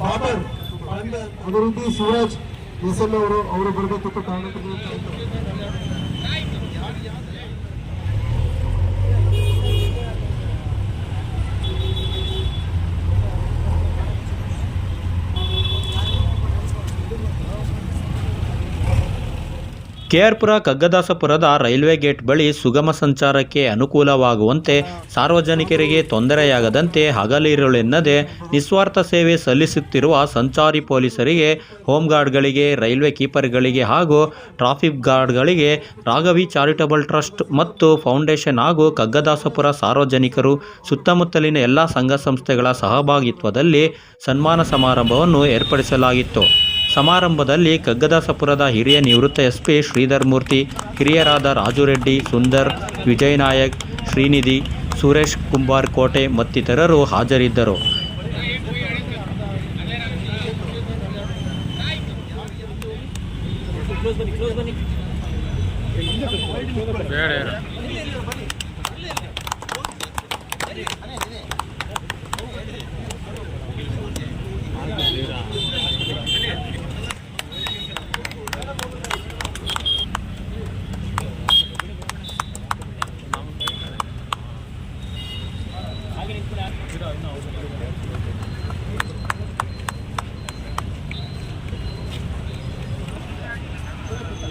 ಬಾಬರ್ ರೀತಿ Shivraj S L ಅವರು ಅವರು ಬರಬೇಕಿತ್ತು ಕಾರಣಕ್ಕೆ ಕೆಆರ್ಪುರ ಕಗ್ಗದಾಸಪುರದ ರೈಲ್ವೆ ಗೇಟ್ ಬಳಿ ಸುಗಮ ಸಂಚಾರಕ್ಕೆ ಅನುಕೂಲವಾಗುವಂತೆ ಸಾರ್ವಜನಿಕರಿಗೆ ತೊಂದರೆಯಾಗದಂತೆ ಹಗಲಿರುಳೆನ್ನದೆ ನಿಸ್ವಾರ್ಥ ಸೇವೆ ಸಲ್ಲಿಸುತ್ತಿರುವ ಸಂಚಾರಿ ಪೊಲೀಸರಿಗೆ ಹೋಮ್ಗಾರ್ಡ್ಗಳಿಗೆ ರೈಲ್ವೆ ಕೀಪರ್ಗಳಿಗೆ ಹಾಗೂ ಟ್ರಾಫಿಕ್ ಗಾರ್ಡ್ಗಳಿಗೆ ರಾಘವಿ ಚಾರಿಟಬಲ್ ಟ್ರಸ್ಟ್ ಮತ್ತು ಫೌಂಡೇಶನ್ ಹಾಗೂ ಕಗ್ಗದಾಸಪುರ ಸಾರ್ವಜನಿಕರು ಸುತ್ತಮುತ್ತಲಿನ ಎಲ್ಲ ಸಂಘ ಸಂಸ್ಥೆಗಳ ಸಹಭಾಗಿತ್ವದಲ್ಲಿ ಸನ್ಮಾನ ಸಮಾರಂಭವನ್ನು ಏರ್ಪಡಿಸಲಾಗಿತ್ತು. ಸಮಾರಂಭದಲ್ಲಿ ಕಗ್ಗದಾಸಪುರದ ಹಿರಿಯ ನಿವೃತ್ತ ಎಸ್ಪಿ ಶ್ರೀಧರ್ ಮೂರ್ತಿ, ಹಿರಿಯರಾದ ರಾಜು ರೆಡ್ಡಿ ಸುಂದರ್ ವಿಜಯ್ ನಾಯಕ್ ಶ್ರೀನಿಧಿ, ಸುರೇಶ್ ಕುಂಬಾರ್ ಕೋಟೆ ಮತ್ತಿತರರು ಹಾಜರಿದ್ದರು.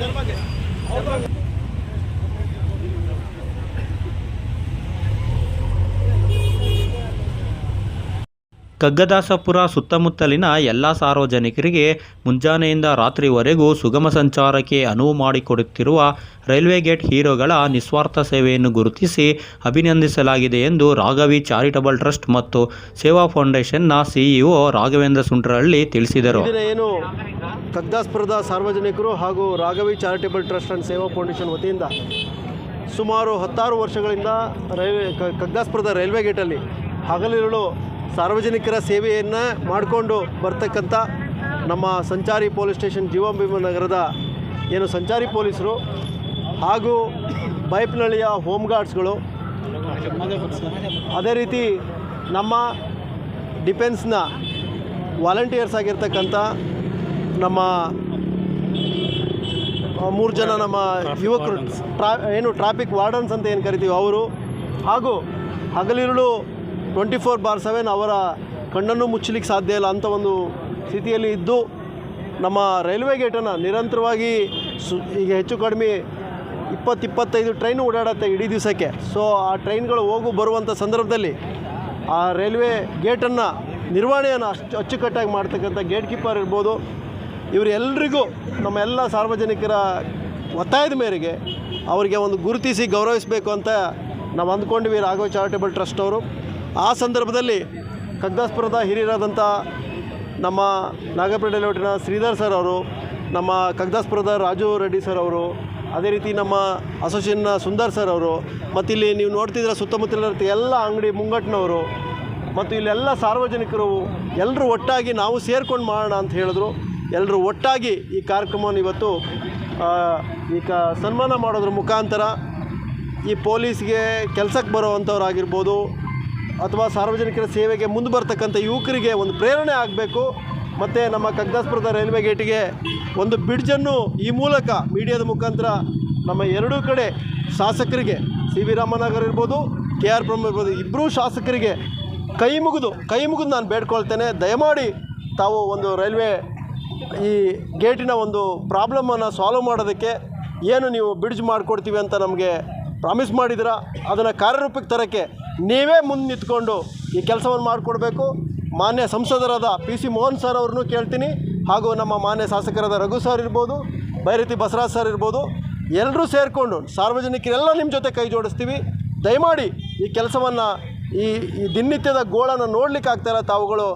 ಸರ್ ಮಾತಾಡಿ ಕಗ್ಗದಾಸಪುರ ಸುತ್ತಮುತ್ತಲಿನ ಎಲ್ಲ ಸಾರ್ವಜನಿಕರಿಗೆ ಮುಂಜಾನೆಯಿಂದ ರಾತ್ರಿವರೆಗೂ ಸುಗಮ ಸಂಚಾರಕ್ಕೆ ಅನುವು ಮಾಡಿಕೊಡುತ್ತಿರುವ ರೈಲ್ವೆ ಗೇಟ್ ಹೀರೋಗಳ ನಿಸ್ವಾರ್ಥ ಸೇವೆಯನ್ನು ಗುರುತಿಸಿ ಅಭಿನಂದಿಸಲಾಗಿದೆ ಎಂದು ರಾಘವಿ ಚಾರಿಟಬಲ್ ಟ್ರಸ್ಟ್ ಮತ್ತು ಸೇವಾ ಫೌಂಡೇಶನ್ನ ಸಿಇಒ ರಾಘವೇಂದ್ರ ಸುಂಟ್ರಹಳ್ಳಿ ತಿಳಿಸಿದರು. ಏನು ಸಾರ್ವಜನಿಕರು ಹಾಗೂ Raghavi charitable trust and Seva foundation ವತಿಯಿಂದ ಸುಮಾರು ಹತ್ತಾರು ವರ್ಷಗಳಿಂದ ರೈಲ್ವೆ ಕ- ಕಗ್ದಾಸ್ಪುರದ ರೈಲ್ವೆ ಗೇಟಲ್ಲಿ ಹಗಲಿರುಳು ಸಾರ್ವಜನಿಕರ ಸೇವೆಯನ್ನು ಮಾಡಿಕೊಂಡು ಬರ್ತಕ್ಕಂಥ ನಮ್ಮ ಸಂಚಾರಿ ಪೊಲೀಸ್ ಸ್ಟೇಷನ್ ನಗರದ ಏನು ಸಂಚಾರಿ ಪೊಲೀಸರು ಹಾಗೂ ಬೈಪ್ನಳ್ಳಿಯ ಹೋಮ್ ಗಾರ್ಡ್ಸ್ಗಳು. ಅದೇ ರೀತಿ ನಮ್ಮ ಡಿಫೆನ್ಸ್ನ ವಾಲಂಟಿಯರ್ಸ್ ಆಗಿರ್ತಕ್ಕಂಥ ನಮ್ಮ ಮೂರು ಜನ ನಮ್ಮ ಯುವಕರು, ಟ್ರಾ, ಏನು ಟ್ರಾಫಿಕ್ ವಾರ್ಡನ್ಸ್ ಅಂತ ಏನು ಕರಿತೀವಿ ಅವರು ಹಾಗೂ ಹಗಲಿರುಳು ಟ್ವೆಂಟಿ ಫೋರ್ ಬಾರ್ ಸೆವೆನ್ ಅವರ ಕಣ್ಣನ್ನು ಮುಚ್ಚಲಿಕ್ಕೆ ಸಾಧ್ಯ ಇಲ್ಲ ಅಂಥ ಒಂದು ಸ್ಥಿತಿಯಲ್ಲಿ ಇದ್ದು, ನಮ್ಮ ರೈಲ್ವೆ ಗೇಟನ್ನು ನಿರಂತರವಾಗಿ ಸು ಈಗ ಹೆಚ್ಚು ಕಡಿಮೆ ಇಪ್ಪತ್ತು ಇಪ್ಪತ್ತೈದು ಟ್ರೈನ್ ಓಡಾಡತ್ತೆ ಇಡೀ ದಿವಸಕ್ಕೆ. ಸೊ ಆ ಟ್ರೈನ್ಗಳು ಹೋಗು ಬರುವಂಥ ಸಂದರ್ಭದಲ್ಲಿ ಆ ರೈಲ್ವೆ ಗೇಟನ್ನು ನಿರ್ವಹಣೆಯನ್ನು ಅಷ್ಟು ಅಚ್ಚುಕಟ್ಟಾಗಿ ಮಾಡ್ತಕ್ಕಂಥ ಗೇಟ್ ಕೀಪರ್ ಇರ್ಬೋದು. ಇವರೆಲ್ಲರಿಗೂ ನಮ್ಮ ಎಲ್ಲ ಸಾರ್ವಜನಿಕರ ಒತ್ತಾಯದ ಮೇರೆಗೆ ಅವರಿಗೆ ಒಂದು ಗುರುತಿಸಿ ಗೌರವಿಸಬೇಕು ಅಂತ ನಾವು ಅಂದ್ಕೊಂಡ್ವಿ ರಾಘವ ಚಾರಿಟೇಬಲ್ ಟ್ರಸ್ಟ್ ಅವರು. ಆ ಸಂದರ್ಭದಲ್ಲಿ ಕಗ್ದಾಸ್ಪುರದ ಹಿರಿಯರಾದಂಥ ನಮ್ಮ ನಾಗಪೇಟೆ ಲೋಟಿನ ಶ್ರೀಧರ್ ಸರ್ ಅವರು, ನಮ್ಮ ಕಗ್ದಾಸ್ಪುರದ ರಾಜು ರೆಡ್ಡಿ ಸರ್ ಅವರು, ಅದೇ ರೀತಿ ನಮ್ಮ ಅಸೋಸಿಯೇಷನ್ನ ಸುಂದರ್ ಸರ್ ಅವರು ಮತ್ತು ಇಲ್ಲಿ ನೀವು ನೋಡ್ತಿದ್ರೆ ಸುತ್ತಮುತ್ತಲಿನ ಎಲ್ಲ ಅಂಗಡಿ ಮುಂಗಟ್ಟಿನವರು ಮತ್ತು ಇಲ್ಲೆಲ್ಲ ಸಾರ್ವಜನಿಕರು ಎಲ್ಲರೂ ಒಟ್ಟಾಗಿ ನಾವು ಸೇರ್ಕೊಂಡು ಮಾಡೋಣ ಅಂತ ಹೇಳಿದ್ರು. ಎಲ್ಲರೂ ಒಟ್ಟಾಗಿ ಈ ಕಾರ್ಯಕ್ರಮವನ್ನು ಇವತ್ತು ಈ ಕ ಸನ್ಮಾನ ಮಾಡೋದ್ರ ಮುಖಾಂತರ ಈ ಪೊಲೀಸ್ಗೆ ಕೆಲಸಕ್ಕೆ ಬರೋವಂಥವ್ರಾಗಿರ್ಬೋದು ಅಥವಾ ಸಾರ್ವಜನಿಕರ ಸೇವೆಗೆ ಮುಂದೆ ಬರ್ತಕ್ಕಂಥ ಯುವಕರಿಗೆ ಒಂದು ಪ್ರೇರಣೆ ಆಗಬೇಕು. ಮತ್ತು ನಮ್ಮ ಕಗ್ದಾಸ್ಪುರದ ರೈಲ್ವೆ ಗೇಟಿಗೆ ಒಂದು ಬ್ರಿಡ್ಜನ್ನು ಈ ಮೂಲಕ ಮೀಡಿಯಾದ ಮುಖಾಂತರ ನಮ್ಮ ಎರಡೂ ಕಡೆ ಶಾಸಕರಿಗೆ, ಸಿ ವಿ ರಾಮನಗರ್ ಇರ್ಬೋದು, ಕೆ ಆರ್ ಬ್ರಹ್ಮ ಇರ್ಬೋದು ಇಬ್ಬರೂ ಶಾಸಕರಿಗೆ ಕೈ ಮುಗಿದು ಕೈ ಮುಗಿದು ನಾನು ಬೇಡ್ಕೊಳ್ತೇನೆ. ದಯಮಾಡಿ ತಾವು ಒಂದು ರೈಲ್ವೆ ಈ ಗೇಟಿನ ಒಂದು ಪ್ರಾಬ್ಲಮನ್ನು ಸಾಲ್ವ್ ಮಾಡೋದಕ್ಕೆ ಏನು ನೀವು ಬ್ರಿಡ್ಜ್ ಮಾಡಿಕೊಡ್ತೀವಿ ಅಂತ ನಮಗೆ ಪ್ರಾಮಿಸ್ ಮಾಡಿದಿರ ಅದನ್ನು ಕಾರ್ಯರೂಪಕ್ಕೆ ತರೋಕ್ಕೆ ನೀವೇ ಮುಂದೆ ನಿಂತ್ಕೊಂಡು ಈ ಕೆಲಸವನ್ನು ಮಾಡಿಕೊಡ್ಬೇಕು. ಮಾನ್ಯ ಸಂಸದರಾದ ಪಿ ಸಿ ಮೋಹನ್ ಸರ್ ಅವ್ರನ್ನೂ ಕೇಳ್ತೀನಿ. ಹಾಗೂ ನಮ್ಮ ಮಾನ್ಯ ಶಾಸಕರಾದ ರಘು ಸರ್ ಇರ್ಬೋದು, ಬೈರತಿ ಬಸರಾಜ್ ಸರ್ ಇರ್ಬೋದು ಎಲ್ಲರೂ ಸೇರಿಕೊಂಡು ಸಾರ್ವಜನಿಕರೆಲ್ಲ ನಿಮ್ಮ ಜೊತೆ ಕೈ ಜೋಡಿಸ್ತೀವಿ. ದಯಮಾಡಿ ಈ ಕೆಲಸವನ್ನು ಈ ಈ ದಿನನಿತ್ಯದ ಗೋಳನ್ನು ನೋಡಲಿಕ್ಕೆ ಆಗ್ತಾಯಿಲ್ಲ ತಾವುಗಳು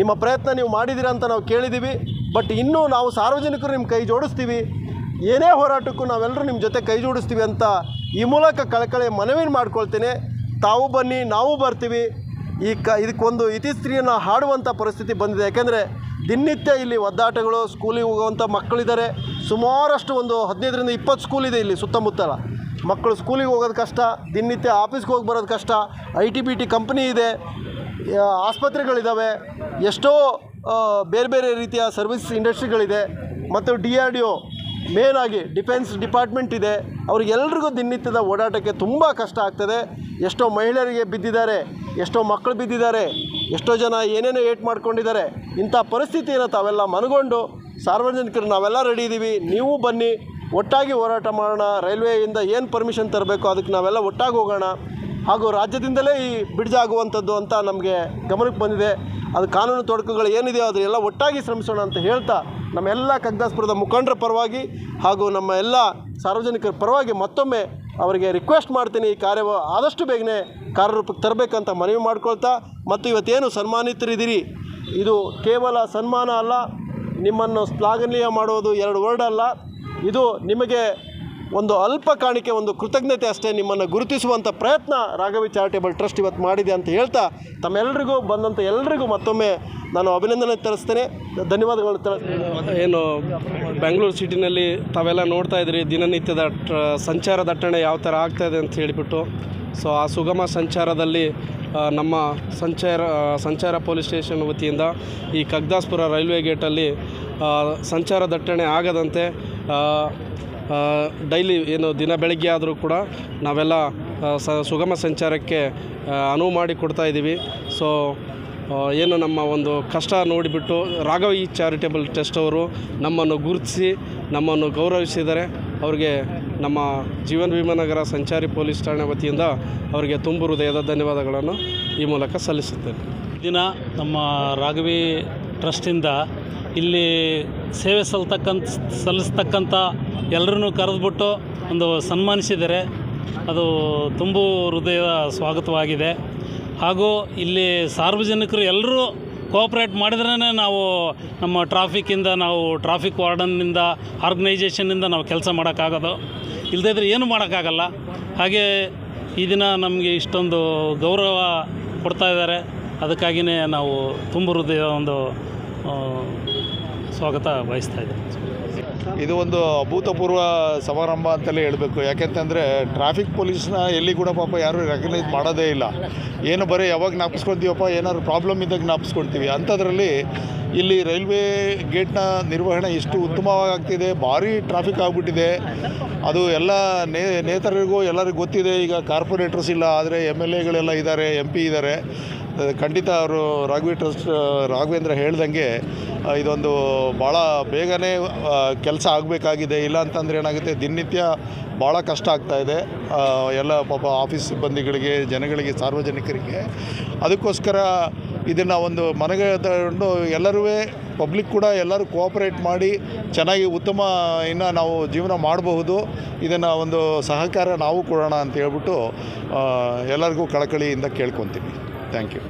ನಿಮ್ಮ ಪ್ರಯತ್ನ ನೀವು ಮಾಡಿದ್ದೀರ ಅಂತ ನಾವು ಕೇಳಿದ್ದೀವಿ ಬಟ್ ಇನ್ನೂ ನಾವು ಸಾರ್ವಜನಿಕರು ನಿಮ್ಮ ಕೈ ಜೋಡಿಸ್ತೀವಿ. ಏನೇ ಹೋರಾಟಕ್ಕೂ ನಾವೆಲ್ಲರೂ ನಿಮ್ಮ ಜೊತೆ ಕೈ ಜೋಡಿಸ್ತೀವಿ ಅಂತ ಈ ಮೂಲಕ ಕಳಕಳಿ ಮನವಿ ಮಾಡ್ಕೊಳ್ತೇನೆ. ತಾವು ಬನ್ನಿ, ನಾವು ಬರ್ತೀವಿ. ಈ ಕ, ಇದಕ್ಕೊಂದು ಇತಿಸ್ತ್ರೀಯನ್ನು ಹಾಡುವಂಥ ಪರಿಸ್ಥಿತಿ ಬಂದಿದೆ. ಯಾಕೆಂದರೆ ದಿನನಿತ್ಯ ಇಲ್ಲಿ ಒದ್ದಾಟಗಳು ಸ್ಕೂಲಿಗೆ ಹೋಗುವಂಥ ಮಕ್ಕಳಿದ್ದಾರೆ. ಸುಮಾರಷ್ಟು ಒಂದು ಹದಿನೈದರಿಂದ ಇಪ್ಪತ್ತು ಸ್ಕೂಲ್ ಇದೆ ಇಲ್ಲಿ ಸುತ್ತಮುತ್ತಲ. ಮಕ್ಕಳು ಸ್ಕೂಲಿಗೆ ಹೋಗೋದು ಕಷ್ಟ, ದಿನನಿತ್ಯ ಆಫೀಸ್ಗೆ ಹೋಗಿ ಬರೋದು ಕಷ್ಟ I T B T company ಇದೆ ಆಸ್ಪತ್ರೆಗಳಿದ್ದಾವೆ ಎಷ್ಟೋ ಬೇರೆ ಬೇರೆ ರೀತಿಯ ಸರ್ವಿಸ್ ಇಂಡಸ್ಟ್ರಿಗಳಿದೆ ಮತ್ತು D R D O main ಆಗಿ ಡಿಫೆನ್ಸ್ ಡಿಪಾರ್ಟ್ಮೆಂಟ್ ಇದೆ. ಅವ್ರಿಗೆಲ್ರಿಗೂ ದಿನನಿತ್ಯದ ಓಡಾಟಕ್ಕೆ ತುಂಬ ಕಷ್ಟ ಆಗ್ತದೆ. ಎಷ್ಟೋ ಮಹಿಳೆಯರಿಗೆ ಬಿದ್ದಿದ್ದಾರೆ, ಎಷ್ಟೋ ಮಕ್ಕಳು ಬಿದ್ದಿದ್ದಾರೆ, ಎಷ್ಟೋ ಜನ ಏನೇನೋ ಏಟ್ ಮಾಡ್ಕೊಂಡಿದ್ದಾರೆ. ಇಂಥ ಪರಿಸ್ಥಿತಿಯನ್ನು ತಾವೆಲ್ಲ ಮನಗೊಂಡು ಸಾರ್ವಜನಿಕರು, ನಾವೆಲ್ಲ ರೆಡಿ ಇದ್ದೀವಿ ನೀವು ಬನ್ನಿ, ಒಟ್ಟಾಗಿ ಹೋರಾಟ ಮಾಡೋಣ. ರೈಲ್ವೆಯಿಂದ ಏನು ಪರ್ಮಿಷನ್ ತರಬೇಕು ಅದಕ್ಕೆ ನಾವೆಲ್ಲ ಒಟ್ಟಾಗಿ ಹೋಗೋಣ. ಹಾಗೂ ರಾಜ್ಯದಿಂದಲೇ ಈ ಬ್ರಿಡ್ಜ್ ಆಗುವಂಥದ್ದು ಅಂತ ನಮಗೆ ಗಮನಕ್ಕೆ ಬಂದಿದೆ. ಅದು ಕಾನೂನು ತೊಡಕುಗಳು ಏನಿದೆಯೋ ಅದನ್ನೆಲ್ಲ ಒಟ್ಟಾಗಿ ಶ್ರಮಿಸೋಣ ಅಂತ ಹೇಳ್ತಾ ನಮ್ಮೆಲ್ಲ ಕಗ್ದಾಸ್ಪುರದ ಮುಖಂಡರ ಪರವಾಗಿ ಹಾಗೂ ನಮ್ಮ ಎಲ್ಲ ಸಾರ್ವಜನಿಕರ ಪರವಾಗಿ ಮತ್ತೊಮ್ಮೆ ಅವರಿಗೆ ರಿಕ್ವೆಸ್ಟ್ ಮಾಡ್ತೀನಿ. ಈ ಕಾರ್ಯ ಆದಷ್ಟು ಬೇಗನೆ ಕಾರ್ಯರೂಪಕ್ಕೆ ತರಬೇಕಂತ ಮನವಿ ಮಾಡ್ಕೊಳ್ತಾ ಮತ್ತು ಇವತ್ತೇನು ಸನ್ಮಾನಿತರಿದ್ದೀರಿ? ಇದು ಕೇವಲ ಸನ್ಮಾನ ಅಲ್ಲ, ನಿಮ್ಮನ್ನು ಶ್ಲಾಘನೀಯ ಮಾಡೋದು ಎರಡು ವರ್ಡ್ ಅಲ್ಲ. ಇದು ನಿಮಗೆ ಒಂದು ಅಲ್ಪ ಕಾಣಿಕೆ, ಒಂದು ಕೃತಜ್ಞತೆ ಅಷ್ಟೇ ನಿಮ್ಮನ್ನು ಗುರುತಿಸುವಂಥ ಪ್ರಯತ್ನ ರಾಘವಿ ಚಾರಿಟೇಬಲ್ ಟ್ರಸ್ಟ್ ಇವತ್ತು ಮಾಡಿದೆ ಅಂತ ಹೇಳ್ತಾ ತಮ್ಮೆಲ್ಲರಿಗೂ ಬಂದಂಥ ಎಲ್ಲರಿಗೂ ಮತ್ತೊಮ್ಮೆ ನಾನು ಅಭಿನಂದನೆ ತಿಳಿಸ್ತೇನೆ. ಧನ್ಯವಾದಗಳು ಏನು, ಬೆಂಗಳೂರು ಸಿಟಿನಲ್ಲಿ ತಾವೆಲ್ಲ ನೋಡ್ತಾ ಇದ್ರಿ ದಿನನಿತ್ಯದ ಸಂಚಾರ ದಟ್ಟಣೆ ಯಾವ ಥರ ಆಗ್ತಾ ಇದೆ ಅಂತ ಹೇಳಿಬಿಟ್ಟು. ಸೊ, ಆ ಸುಗಮ ಸಂಚಾರದಲ್ಲಿ ನಮ್ಮ ಸಂಚಾರ ಸಂಚಾರ ಪೊಲೀಸ್ ಸ್ಟೇಷನ್ ವತಿಯಿಂದ ಈ ಕಗ್ದಾಸ್ಪುರ ರೈಲ್ವೆ ಗೇಟಲ್ಲಿ ಸಂಚಾರ ದಟ್ಟಣೆ ಆಗದಂತೆ ಡೈಲಿ ಏನು ದಿನ ಬೆಳಗ್ಗೆ ಆದರೂ ಕೂಡ ನಾವೆಲ್ಲ ಸ, ಸುಗಮ ಸಂಚಾರಕ್ಕೆ ಅನುವು ಮಾಡಿ ಕೊಡ್ತಾ ಇದ್ದೀವಿ. ಸೊ ಏನು ನಮ್ಮ ಒಂದು ಕಷ್ಟ ನೋಡಿಬಿಟ್ಟು ರಾಘವಿ ಚಾರಿಟೇಬಲ್ ಟ್ರಸ್ಟ್ ಅವರು ನಮ್ಮನ್ನು ಗುರುತಿಸಿ, ನಮ್ಮನ್ನು ಗೌರವಿಸಿದರೆ ಅವರಿಗೆ ನಮ್ಮ ಜೀವನ್ ಭೀಮನಗರ ಸಂಚಾರಿ ಪೊಲೀಸ್ ಠಾಣೆ ವತಿಯಿಂದ ಅವರಿಗೆ ತುಂಬು ಹೃದಯದ ಧನ್ಯವಾದಗಳನ್ನು ಈ ಮೂಲಕ ಸಲ್ಲಿಸುತ್ತೇನೆ. ದಿನ ನಮ್ಮ ರಾಘವಿ ಟ್ರಸ್ಟಿಂದ ಇಲ್ಲಿ ಸೇವೆ ಸಲ್ತಕ್ಕಂಥ ಸಲ್ಲಿಸ್ತಕ್ಕಂಥ ಎಲ್ಲರನ್ನೂ ಕರೆದುಬಿಟ್ಟು ಒಂದು ಸನ್ಮಾನಿಸಿದರೆ ಅದು ತುಂಬ ಹೃದಯದ ಸ್ವಾಗತವಾಗಿದೆ. ಹಾಗೂ ಇಲ್ಲಿ ಸಾರ್ವಜನಿಕರು ಎಲ್ಲರೂ ಕೋಆಪ್ರೇಟ್ ಮಾಡಿದ್ರೇ ನಾವು ನಮ್ಮ ಟ್ರಾಫಿಕ್ಕಿಂದ, ನಾವು ಟ್ರಾಫಿಕ್ ವಾರ್ಡನ್ನಿಂದ ಆರ್ಗನೈಜೇಷನ್ನಿಂದ ನಾವು ಕೆಲಸ ಮಾಡೋಕ್ಕಾಗೋದು. ಇಲ್ಲದಿದ್ದರೆ ಏನು ಮಾಡೋಕ್ಕಾಗಲ್ಲ. ಹಾಗೆ ಈ ದಿನ ನಮಗೆ ಇಷ್ಟೊಂದು ಗೌರವ ಕೊಡ್ತಾ ಇದ್ದಾರೆ. ಅದಕ್ಕಾಗಿಯೇ ನಾವು ತುಂಬ ಹೃದಯ ಒಂದು ಸ್ವಾಗತ ಬಯಸ್ತಾ ಇದ್ದೀನಿ ಇದು ಒಂದು ಅಭೂತಪೂರ್ವ ಸಮಾರಂಭ ಅಂತಲೇ ಹೇಳಬೇಕು. ಯಾಕೆಂತಂದರೆ ಟ್ರಾಫಿಕ್ ಪೊಲೀಸ್ನ ಎಲ್ಲಿ ಕೂಡ ಪಾಪ ಯಾರೂ ರೆಕಗ್ನೈಸ್ ಮಾಡೋದೇ ಇಲ್ಲ. ಏನು ಬರೀ ಯಾವಾಗ ಜ್ಞಾಪಿಸ್ಕೊಳ್ತೀವಪ್ಪ ಏನಾದ್ರು ಪ್ರಾಬ್ಲಮ್ ಇದ್ದಾಗ ಜ್ಞಾಪಿಸ್ಕೊಳ್ತೀವಿ ಅಂಥದ್ರಲ್ಲಿ ಇಲ್ಲಿ ರೈಲ್ವೆ ಗೇಟ್ನ ನಿರ್ವಹಣೆ ಎಷ್ಟು ಉತ್ತಮವಾಗ್ತಿದೆ. ಭಾರಿ ಟ್ರಾಫಿಕ್ ಆಗಿಬಿಟ್ಟಿದೆ. ಅದು ಎಲ್ಲ ನೇ, ನೇತರಿಗೂ ಎಲ್ಲರಿಗೂ ಗೊತ್ತಿದೆ. ಈಗ ಕಾರ್ಪೊರೇಟರ್ಸ್ ಇಲ್ಲ, ಆದರೆ ಎಂ ಎಲ್ ಎಗಳೆಲ್ಲ ಇದ್ದಾರೆ ಎಂ ಪಿ ಇದ್ದಾರೆ. ಖಂಡಿತ ಅವರು ರಾಘವಿ ಟ್ರಸ್ಟ್ ರಾಘವೇಂದ್ರ ಹೇಳ್ದಂಗೆ ಇದೊಂದು ಭಾಳ ಬೇಗನೆ ಕೆಲಸ ಆಗಬೇಕಾಗಿದೆ. ಇಲ್ಲ ಅಂತಂದರೆ ಏನಾಗುತ್ತೆ, ದಿನನಿತ್ಯ ಭಾಳ ಕಷ್ಟ ಆಗ್ತಾ ಇದೆ. ಎಲ್ಲ ಪಾಪ ಆಫೀಸ್ ಸಿಬ್ಬಂದಿಗಳಿಗೆ, ಜನಗಳಿಗೆ, ಸಾರ್ವಜನಿಕರಿಗೆ. ಅದಕ್ಕೋಸ್ಕರ ಇದನ್ನು ಒಂದು ಮನೆಗೆ ತಗೊಂಡು ಎಲ್ಲರೂ ಪಬ್ಲಿಕ್ ಕೂಡ ಎಲ್ಲರೂ ಕೋಆಪರೇಟ್ ಮಾಡಿ, ಚೆನ್ನಾಗಿ ಉತ್ತಮ ಇನ್ನು ನಾವು ಜೀವನ ಮಾಡಬಹುದು. ಇದನ್ನು ಒಂದು ಸಹಕಾರ ನಾವು ಕೊಡೋಣ ಅಂತ ಹೇಳ್ಬಿಟ್ಟು ಎಲ್ಲರಿಗೂ ಕಳಕಳಿಯಿಂದ ಕೇಳ್ಕೊತೀವಿ ಥ್ಯಾಂಕ್ ಯು.